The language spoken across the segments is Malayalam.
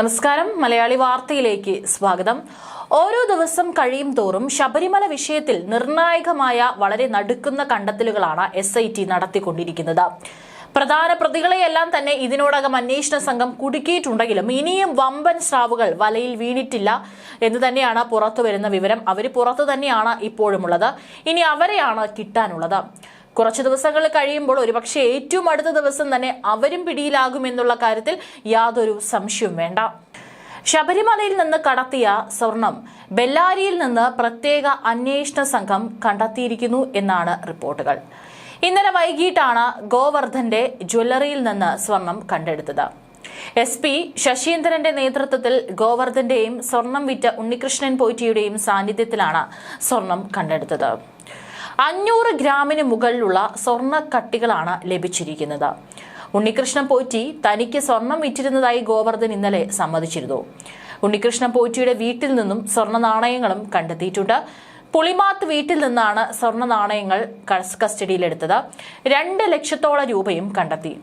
നമസ്കാരം. മലയാളി വാർത്തയിലേക്ക് സ്വാഗതം. ഓരോ ദിവസം കഴിയും തോറും ശബരിമല വിഷയത്തിൽ നിർണായകമായ വളരെ നടുക്കുന്ന കണ്ടെത്തലുകളാണ് എസ് ഐ ടി നടത്തിക്കൊണ്ടിരിക്കുന്നത്. പ്രധാന പ്രതികളെയെല്ലാം തന്നെ ഇതിനോടകം അന്വേഷണ സംഘം കുടുക്കിയിട്ടുണ്ടെങ്കിലും ഇനിയും വമ്പൻ സ്രാവുകൾ വലയിൽ വീണിട്ടില്ല എന്ന് തന്നെയാണ് പുറത്തു വരുന്ന വിവരം. അവർ പുറത്തു തന്നെയാണ് ഇപ്പോഴുമുള്ളത്. ഇനി അവരെയാണ് കിട്ടാനുള്ളത്. കുറച്ച് ദിവസങ്ങൾ കഴിയുമ്പോൾ ഒരുപക്ഷെ ഏറ്റവും അടുത്ത ദിവസം തന്നെ അവരും പിടിയിലാകുമെന്നുള്ള കാര്യത്തിൽ യാതൊരു സംശയവും വേണ്ട. ശബരിമലയിൽ നിന്ന് കടത്തിയ സ്വർണം ബെല്ലാരിയിൽ നിന്ന് പ്രത്യേക അന്വേഷണ സംഘം കണ്ടെത്തിയിരിക്കുന്നു എന്നാണ് റിപ്പോർട്ടുകൾ. ഇന്നലെ വൈകിട്ടാണ് ഗോവർദ്ധന്റെ ജ്വല്ലറിയിൽ നിന്ന് സ്വർണം കണ്ടെടുത്തത്. എസ് പി ശശീന്ദ്രന്റെ നേതൃത്വത്തിൽ ഗോവർദ്ധന്റെയും സ്വർണം വിറ്റ ഉണ്ണികൃഷ്ണൻ പോറ്റിയുടെയും സാന്നിധ്യത്തിലാണ് സ്വർണം കണ്ടെടുത്തത്. അഞ്ഞൂറ് ഗ്രാമിന് മുകളിലുള്ള സ്വർണക്കട്ടികളാണ് ലഭിച്ചിരിക്കുന്നത്. ഉണ്ണികൃഷ്ണൻ പോറ്റി തനിക്ക് സ്വർണം വിറ്റിരുന്നതായി ഗോവർദ്ധൻ ഇന്നലെ സമ്മതിച്ചിരുന്നു. ഉണ്ണികൃഷ്ണൻ പോറ്റിയുടെ വീട്ടിൽ നിന്നും സ്വർണ നാണയങ്ങളും കണ്ടെത്തിയിട്ടുണ്ട്. പുളിമാത്ത് വീട്ടിൽ നിന്നാണ് സ്വർണ നാണയങ്ങൾ കസ്- കസ്റ്റഡിയിലെടുത്തത്. രണ്ട് ലക്ഷത്തോളം രൂപയും കണ്ടെത്തി.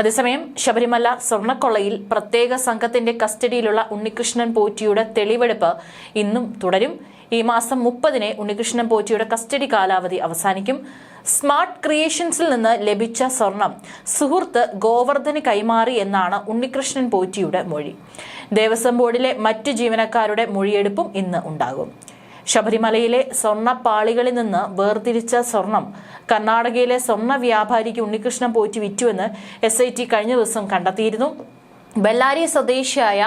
അതേസമയം ശബരിമല സ്വർണക്കൊള്ളയിൽ പ്രത്യേക സംഘത്തിന്റെ കസ്റ്റഡിയിലുള്ള ഉണ്ണികൃഷ്ണൻ പോറ്റിയുടെ തെളിവെടുപ്പ് ഇന്നും തുടരും. ഈ മാസം മുപ്പതിന് ഉണ്ണികൃഷ്ണൻ പോറ്റിയുടെ കസ്റ്റഡി കാലാവധി അവസാനിക്കും. സ്മാർട്ട് ക്രിയേഷൻസിൽ നിന്ന് ലഭിച്ച സ്വർണം സുഹൃത്ത് ഗോവർദ്ധന് കൈമാറി എന്നാണ് ഉണ്ണികൃഷ്ണൻ പോറ്റിയുടെ മൊഴി. ദേവസ്വം ബോർഡിലെ മറ്റ് ജീവനക്കാരുടെ മൊഴിയെടുപ്പും ഇന്ന് ഉണ്ടാകും. ശബരിമലയിലെ സ്വർണപ്പാളികളിൽ നിന്ന് വേർതിരിച്ച സ്വർണം കർണാടകയിലെ സ്വർണ വ്യാപാരിക്ക് ഉണ്ണികൃഷ്ണൻ പോറ്റി വിറ്റുവെന്ന് എസ് ഐ ടി കഴിഞ്ഞ ദിവസം കണ്ടെത്തിയിരുന്നു. ബെല്ലാരി സ്വദേശിയായ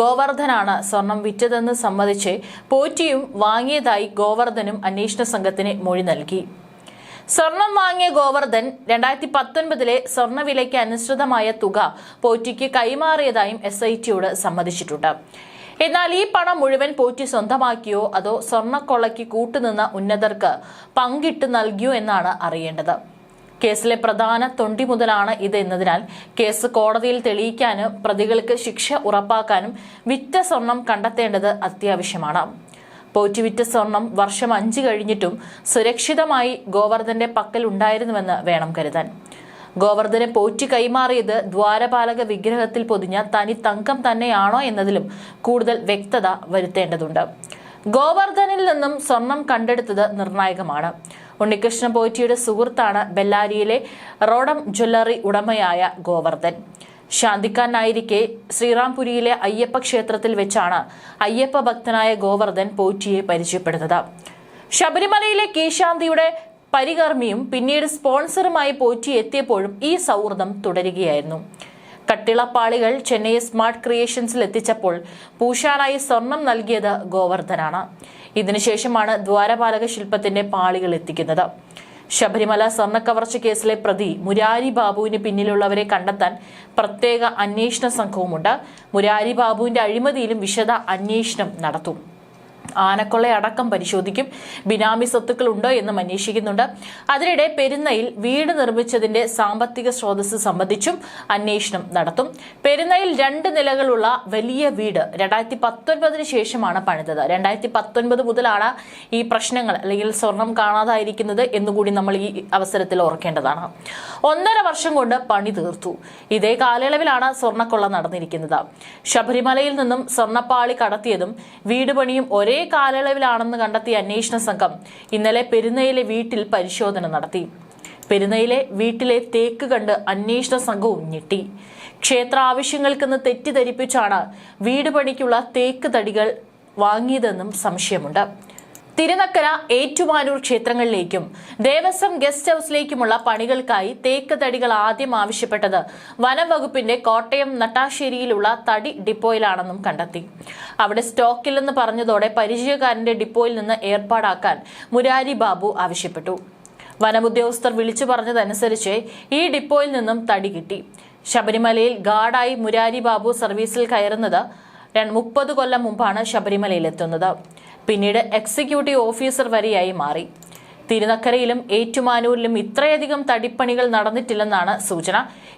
ഗോവർദ്ധനാണ് സ്വർണം വിറ്റതെന്ന് സമ്മതിച്ച് പോറ്റിയും വാങ്ങിയതായി ഗോവർദ്ധനും അന്വേഷണ സംഘത്തിന് മൊഴി നൽകി. സ്വർണം വാങ്ങിയ ഗോവർദ്ധൻ രണ്ടായിരത്തി പത്തൊൻപതിലെ സ്വർണവിലയ്ക്ക് അനുസൃതമായ തുക പോറ്റിക്ക് കൈമാറിയതായും എസ് ഐ ടിയോട് സമ്മതിച്ചിട്ടുണ്ട്. എന്നാൽ ഈ പണം മുഴുവൻ പോറ്റി സ്വന്തമാക്കിയോ അതോ സ്വർണക്കൊള്ളയ്ക്ക് കൂട്ടുനിന്ന ഉന്നതർക്ക് പങ്കിട്ട് നൽകിയോ എന്നാണ് അറിയേണ്ടത്. കേസിലെ പ്രധാന തൊണ്ടി മുതലാണ് ഇത് എന്നതിനാൽ കേസ് കോടതിയിൽ തെളിയിക്കാനും പ്രതികൾക്ക് ശിക്ഷ ഉറപ്പാക്കാനും വിറ്റ സ്വർണം കണ്ടെത്തേണ്ടത് അത്യാവശ്യമാണ്. പോറ്റുവിറ്റ സ്വർണം വർഷം അഞ്ച് കഴിഞ്ഞിട്ടും സുരക്ഷിതമായി ഗോവർദ്ധന്റെ പക്കൽ ഉണ്ടായിരുന്നുവെന്ന് വേണം കരുതാൻ. ഗോവർദ്ധനെ പോറ്റി കൈമാറിയത് ദ്വാരപാലക വിഗ്രഹത്തിൽ പൊതിഞ്ഞ തനി തങ്കം തന്നെയാണോ എന്നതിലും കൂടുതൽ വ്യക്തത വരുത്തേണ്ടതുണ്ട്. ഗോവർദ്ധനിൽ നിന്നും സ്വർണം കണ്ടെടുത്തത് നിർണായകമാണ്. ഉണ്ണികൃഷ്ണൻ പോറ്റിയുടെ സുഹൃത്താണ് ബെല്ലാരിയിലെ റോഡം ജ്വല്ലറി ഉടമയായ ഗോവർദ്ധൻ. ശാന്തിക്കാനായിരിക്കെ ശ്രീറാംപുരിയിലെ അയ്യപ്പ ക്ഷേത്രത്തിൽ വെച്ചാണ് അയ്യപ്പ ഭക്തനായ ഗോവർദ്ധൻ പോറ്റിയെ പരിചയപ്പെടുന്നത്. ശബരിമലയിലെ കീശാന്തിയുടെ പരികർമ്മിയും പിന്നീട് സ്പോൺസറുമായി പോറ്റി എത്തിയപ്പോഴും ഈ സൗഹൃദം തുടരുകയായിരുന്നു. കട്ടിളപ്പാളികൾ ചെന്നൈ സ്മാർട്ട് ക്രിയേഷൻസിൽ എത്തിച്ചപ്പോൾ പൂശാനായി സ്വർണം നൽകിയത് ഗോവർദ്ധനാണ്. ഇതിനുശേഷമാണ് ദ്വാരപാലക ശില്പത്തിന്റെ പാളികൾ എത്തിക്കുന്നത്. ശബരിമല സ്വർണക്കവർച്ച കേസിലെ പ്രതി മുരാരി ബാബുവിന് പിന്നിലുള്ളവരെ കണ്ടെത്താൻ പ്രത്യേക അന്വേഷണ സംഘവുമുണ്ട്. മുരാരി ബാബുവിന്റെ അഴിമതിയിലും വിശദ അന്വേഷണം നടത്തും. ആനക്കൊള്ള അടക്കം പരിശോധിക്കും. ബിനാമി സ്വത്തുക്കൾ ഉണ്ടോ എന്നും അന്വേഷിക്കുന്നുണ്ട്. അതിനിടെ പെരുന്നയിൽ വീട് നിർമ്മിച്ചതിന്റെ സാമ്പത്തിക സ്രോതസ് സംബന്ധിച്ചും അന്വേഷണം നടത്തും. പെരുന്നയിൽ രണ്ട് നിലകളുള്ള വലിയ വീട് രണ്ടായിരത്തി പത്തൊൻപതിന് ശേഷമാണ് പണിതത്. രണ്ടായിരത്തി പത്തൊൻപത് മുതലാണ് ഈ പ്രശ്നങ്ങൾ അല്ലെങ്കിൽ സ്വർണം കാണാതായിരിക്കുന്നത് എന്നുകൂടി നമ്മൾ ഈ അവസരത്തിൽ ഓർക്കേണ്ടതാണ്. ഒന്നര വർഷം കൊണ്ട് പണി തീർത്തു. ഇതേ കാലയളവിലാണ് സ്വർണക്കൊള്ള നടന്നിരിക്കുന്നത്. ശബരിമലയിൽ നിന്നും സ്വർണപ്പാളി കടത്തിയതും വീട് പണിയും ഒരേ കാലയളവിലാണെന്ന് കണ്ടെത്തിയ അന്വേഷണ സംഘം ഇന്നലെ പെരുന്നയിലെ വീട്ടിൽ പരിശോധന നടത്തി. പെരുന്നയിലെ വീട്ടിലെ തേക്ക് കണ്ട് അന്വേഷണ സംഘവും ഞെട്ടി. ക്ഷേത്ര ആവശ്യങ്ങൾക്കെന്ന് തെറ്റിദ്ധരിപ്പിച്ചാണ് വീട് പണിക്കുള്ള തേക്ക് തടികൾ വാങ്ങിയതെന്നും സംശയമുണ്ട്. തിരുനക്കര ഏറ്റുമാനൂർ ക്ഷേത്രങ്ങളിലേക്കും ദേവസ്വം ഗസ്റ്റ് ഹൌസിലേക്കുമുള്ള പണികൾക്കായി തേക്ക് തടികൾ ആദ്യം ആവശ്യപ്പെട്ടത് വനം വകുപ്പിന്റെ കോട്ടയം നട്ടാശ്ശേരിയിലുള്ള തടി ഡിപ്പോയിലാണെന്നും കണ്ടെത്തി. അവിടെ സ്റ്റോക്കില്ലെന്ന് പറഞ്ഞതോടെ പരിചയക്കാരന്റെ ഡിപ്പോയിൽ നിന്ന് ഏർപ്പാടാക്കാൻ മുരാരി ബാബു ആവശ്യപ്പെട്ടു. വനമുദ്യോഗസ്ഥർ വിളിച്ചു പറഞ്ഞതനുസരിച്ച് ഈ ഡിപ്പോയിൽ നിന്നും തടി കിട്ടി. ശബരിമലയിൽ ഗാർഡായി മുരാരി ബാബു സർവീസിൽ കയറുന്നത് മുപ്പത് കൊല്ലം മുമ്പാണ് ശബരിമലയിലെത്തുന്നത്. പിന്നീട് എക്സിക്യൂട്ടീവ് ഓഫീസർ വരെയായി മാറി. തിരുനക്കരയിലും ഏറ്റുമാനൂരിലും ഇത്രയധികം തടിപ്പണികൾ നടന്നിട്ടില്ലെന്നാണ് സൂചന.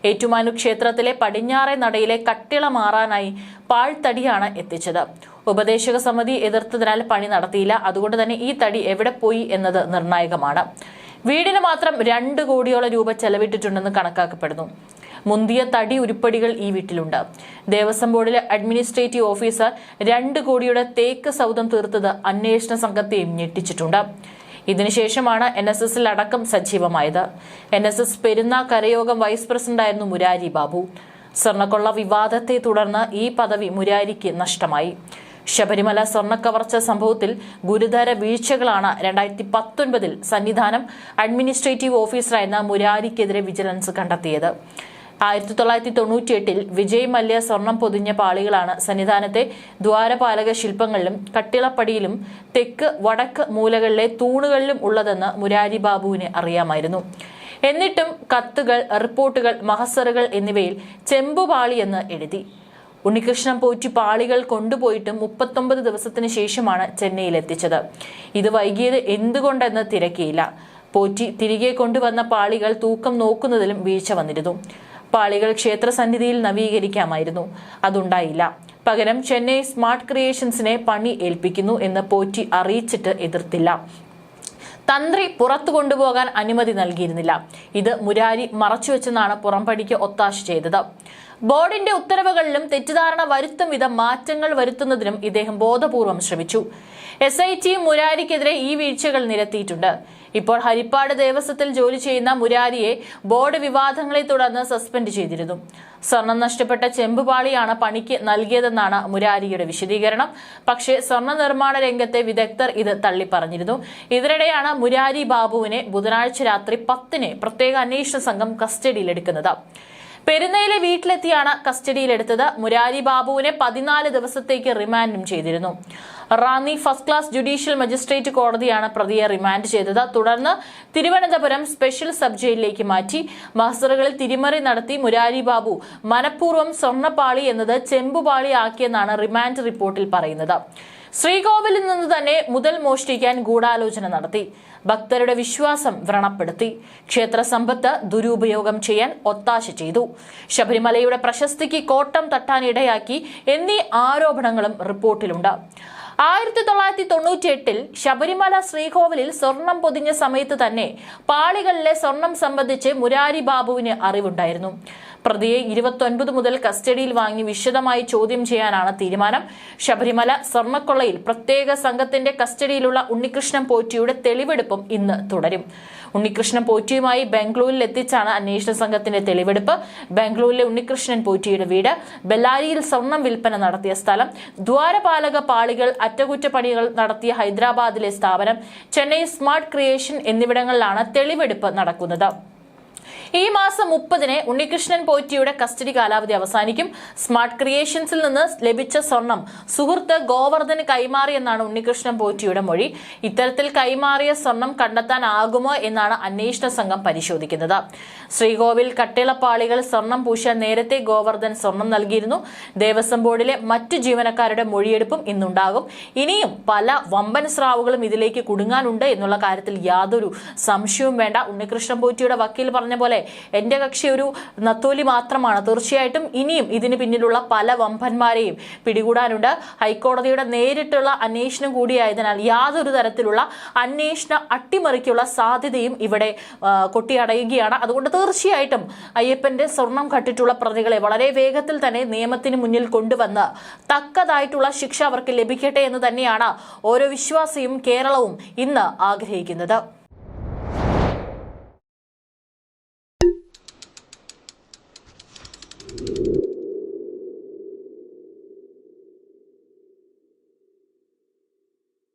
ഏറ്റുമാനൂർ ക്ഷേത്രത്തിലെ പടിഞ്ഞാറെ നടയിലെ കട്ടിള മാറാനായി പാഴ്ത്തടിയാണ് എത്തിച്ചത്. ഉപദേശക സമിതി എതിർത്തതിനാൽ പണി നടത്തിയില്ല. അതുകൊണ്ട് തന്നെ ഈ തടി എവിടെ പോയി എന്നത് നിർണായകമാണ്. വീടിന് മാത്രം രണ്ട് കോടിയോളം രൂപ ചെലവിട്ടിട്ടുണ്ടെന്ന് കണക്കാക്കപ്പെടുന്നു. മുന്തിയ തടി ഉരുപ്പടികൾ ഈ വീട്ടിലുണ്ട്. ദേവസ്വം ബോർഡിലെ അഡ്മിനിസ്ട്രേറ്റീവ് ഓഫീസർ രണ്ട് കോടിയുടെ തേക്ക് സൗദം തീർത്തത് അന്വേഷണ സംഘത്തെയും ഞെട്ടിച്ചിട്ടുണ്ട്. ഇതിനുശേഷമാണ് എൻ എസ് എസിൽ അടക്കം സജീവമായത്. എൻ എസ് എസ് പെരുന്നാ കരയോഗം വൈസ് പ്രസിഡന്റായിരുന്നു മുരാരി ബാബു. സ്വർണക്കൊള്ള വിവാദത്തെ തുടർന്ന് ഈ പദവി മുരാരിക്ക് നഷ്ടമായി. ശബരിമല സ്വർണക്കവർച്ച സംഭവത്തിൽ ഗുരുതര വീഴ്ചകളാണ് രണ്ടായിരത്തി പത്തൊൻപതിൽ സന്നിധാനം അഡ്മിനിസ്ട്രേറ്റീവ് ഓഫീസറായിരുന്ന മുരാരിക്കെതിരെ വിജിലൻസ് കണ്ടെത്തിയത്. ആയിരത്തി തൊള്ളായിരത്തി തൊണ്ണൂറ്റിയെട്ടിൽ വിജയ് മല്യ സ്വർണം പൊതിഞ്ഞ പാളികളാണ് സന്നിധാനത്തെ ദ്വാരപാലക ശില്പങ്ങളിലും കട്ടിളപ്പടിയിലും തെക്ക് വടക്ക് മൂലകളിലെ തൂണുകളിലും ഉള്ളതെന്ന് മുരാരി ബാബുവിന് അറിയാമായിരുന്നു. എന്നിട്ടും കത്തുകൾ റിപ്പോർട്ടുകൾ മഹസറുകൾ എന്നിവയിൽ ചെമ്പുപാളി എന്ന് എഴുതി. ഉണ്ണികൃഷ്ണൻ പോറ്റി പാളികൾ കൊണ്ടുപോയിട്ട് മുപ്പത്തൊമ്പത് ദിവസത്തിന് ശേഷമാണ് ചെന്നൈയിൽ എത്തിച്ചത് ഇത് വൈകിയത് എന്തുകൊണ്ടെന്ന് തിരക്കിയില്ല. പോറ്റി തിരികെ കൊണ്ടുവന്ന പാളികൾ തൂക്കം നോക്കുന്നതിലും വീഴ്ച വന്നിരുന്നു. പാളികൾ ക്ഷേത്രസന്നിധിയിൽ നവീകരിക്കാമായിരുന്നു. അതുണ്ടായില്ല. പകരം ചെന്നൈ സ്മാർട്ട് ക്രിയേഷൻസിനെ പണി ഏൽപ്പിക്കുന്നു എന്ന് പോറ്റി അറിയിച്ചിട്ട് എതിർത്തില്ല. തന്ത്രി പുറത്തു കൊണ്ടുപോകാൻ അനുമതി നൽകിയിരുന്നില്ല. ഇത് മുരാരി മറച്ചുവെച്ചെന്നാണ് പുറംപടിക്ക് ഒത്താശ ചെയ്തത്. ബോർഡിന്റെ ഉത്തരവുകളിലും തെറ്റിദ്ധാരണ വരുത്തും വിധം മാറ്റങ്ങൾ വരുത്തുന്നതിനും ഇദ്ദേഹം ബോധപൂർവം ശ്രമിച്ചു. എസ് ഐ ടി മുരാരിക്കെതിരെ ഈ വീഴ്ചകൾ നിരത്തിയിട്ടുണ്ട്. ഇപ്പോൾ ഹരിപ്പാട് ദേവസ്വത്തിൽ ജോലി ചെയ്യുന്ന മുരാരിയെ ബോർഡ് വിവാദങ്ങളെ തുടർന്ന് സസ്പെൻഡ് ചെയ്തിരുന്നു. സ്വർണം നഷ്ടപ്പെട്ട ചെമ്പുപാളിയാണ് പണിക്ക് നൽകിയതെന്നാണ് മുരാരിയുടെ വിശദീകരണം. പക്ഷേ സ്വർണ നിർമ്മാണ രംഗത്തെ വിദഗ്ധർ ഇത് തള്ളിപ്പറഞ്ഞിരുന്നു. ഇതിനിടെയാണ് മുരാരി ബാബുവിനെ ബുധനാഴ്ച രാത്രി പത്തിന് പ്രത്യേക അന്വേഷണ സംഘം കസ്റ്റഡിയിലെടുക്കുന്നത്. പെരുന്നയിലെ വീട്ടിലെത്തിയാണ് കസ്റ്റഡിയിലെടുത്തത്. മുരാരി ബാബുവിനെ പതിനാല് ദിവസത്തേക്ക് റിമാൻഡും ചെയ്തിരുന്നു. Ranni first class judicial magistrate കോടതിയാണ് പ്രതിയെ റിമാൻഡ് ചെയ്തത്. തുടർന്ന് തിരുവനന്തപുരം സ്പെഷ്യൽ സബ് ജയിലിലേക്ക് മാറ്റി. മഹസറുകളിൽ തിരിമറി നടത്തി മുരാരി ബാബു മനഃപൂർവം സ്വർണപ്പാളി എന്നത് ചെമ്പുപാളി ആക്കിയെന്നാണ് റിമാൻഡ് റിപ്പോർട്ടിൽ പറയുന്നത്. ശ്രീകോവിലിൽ നിന്ന് തന്നെ മുതൽ മോഷ്ടിക്കാൻ ഗൂഢാലോചന നടത്തി. ഭക്തരുടെ വിശ്വാസം വ്രണപ്പെടുത്തി. ക്ഷേത്ര സമ്പത്ത് ദുരുപയോഗം ചെയ്യാൻ ഒത്താശ ചെയ്തു. ശബരിമലയുടെ പ്രശസ്തിക്ക് കോട്ടം തട്ടാൻ ഇടയാക്കി എന്നീ ആരോപണങ്ങളും റിപ്പോർട്ടിലുണ്ട്. ആയിരത്തി തൊള്ളായിരത്തി തൊണ്ണൂറ്റി എട്ടിൽ ശബരിമല ശ്രീകോവിലിൽ സ്വർണം പൊതിഞ്ഞ സമയത്ത് തന്നെ പാളികളിലെ സ്വർണം സംബന്ധിച്ച് മുരാരി ബാബുവിന് അറിവുണ്ടായിരുന്നു. പ്രതിയെ ഇരുപത്തൊൻപത് മുതൽ കസ്റ്റഡിയിൽ വാങ്ങി വിശദമായി ചോദ്യം ചെയ്യാനാണ് തീരുമാനം. ശബരിമല സ്വർണക്കൊള്ളയിൽ പ്രത്യേക സംഘത്തിന്റെ കസ്റ്റഡിയിലുള്ള ഉണ്ണികൃഷ്ണൻ പോറ്റിയുടെ തെളിവെടുപ്പും ഇന്ന് തുടരും. ഉണ്ണികൃഷ്ണൻ പോറ്റിയുമായി ബാംഗ്ലൂരിൽ എത്തിച്ചാണ് അന്വേഷണ സംഘത്തിന്റെ തെളിവെടുപ്പ്. ബംഗ്ലൂരിലെ ഉണ്ണികൃഷ്ണൻ പോറ്റിയുടെ വീട് ബെല്ലാരിയിൽ സ്വർണം വിൽപ്പന നടത്തിയ സ്ഥലം ദ്വാരപാലക പാളികൾ അറ്റകുറ്റപ്പണികൾ നടത്തിയ ഹൈദരാബാദിലെ സ്ഥാപനം ചെന്നൈ സ്മാർട്ട് ക്രിയേഷൻ എന്നിവിടങ്ങളിലാണ് തെളിവെടുപ്പ് നടക്കുന്നത്. ഈ മാസം മുപ്പതിന് ഉണ്ണികൃഷ്ണൻ പോറ്റിയുടെ കസ്റ്റഡി കാലാവധി അവസാനിക്കും. സ്മാർട്ട് ക്രിയേഷൻസിൽ നിന്ന് ലഭിച്ച സ്വർണം സുഹൃത്ത് ഗോവർദ്ധന് കൈമാറിയെന്നാണ് ഉണ്ണികൃഷ്ണൻ പോറ്റിയുടെ മൊഴി. ഇത്തരത്തിൽ കൈമാറിയ സ്വർണം കണ്ടെത്താനാകുമോ എന്നാണ് അന്വേഷണ സംഘം പരിശോധിക്കുന്നത്. ശ്രീകോവിൽ കട്ടിളപ്പാളികൾ സ്വർണം പൂശാൻ നേരത്തെ ഗോവർദ്ധൻ സ്വർണം നൽകിയിരുന്നു. ദേവസ്വം ബോർഡിലെ മറ്റു ജീവനക്കാരുടെ മൊഴിയെടുപ്പും ഇന്നുണ്ടാകും. ഇനിയും പല വമ്പൻ സ്രാവുകളും ഇതിലേക്ക് കുടുങ്ങാനുണ്ട് എന്നുള്ള കാര്യത്തിൽ യാതൊരു സംശയവും വേണ്ട. ഉണ്ണികൃഷ്ണൻ പോറ്റിയുടെ വക്കീൽ പറഞ്ഞ പോലെ എന്റെ കക്ഷി ഒരു നത്തോലി മാത്രമാണ്. തീർച്ചയായിട്ടും ഇനിയും ഇതിന് പിന്നിലുള്ള പല വമ്പന്മാരെയും പിടികൂടാനുണ്ട്. ഹൈക്കോടതിയുടെ നേരിട്ടുള്ള അന്വേഷണം കൂടിയായതിനാൽ യാതൊരു തരത്തിലുള്ള അന്വേഷണ അട്ടിമറിക്കുള്ള സാധ്യതയും ഇവിടെ കൊട്ടിയടയുകയാണ്. അതുകൊണ്ട് തീർച്ചയായിട്ടും അയ്യപ്പന്റെ സ്വർണം കട്ടിട്ടുള്ള പ്രതികളെ വളരെ വേഗത്തിൽ തന്നെ നിയമത്തിന് മുന്നിൽ കൊണ്ടുവന്ന് തക്കതായിട്ടുള്ള ശിക്ഷ അവർക്ക് ലഭിക്കട്ടെ എന്ന് തന്നെയാണ് ഓരോ വിശ്വാസിയും കേരളവും ഇന്ന് ആഗ്രഹിക്കുന്നത്.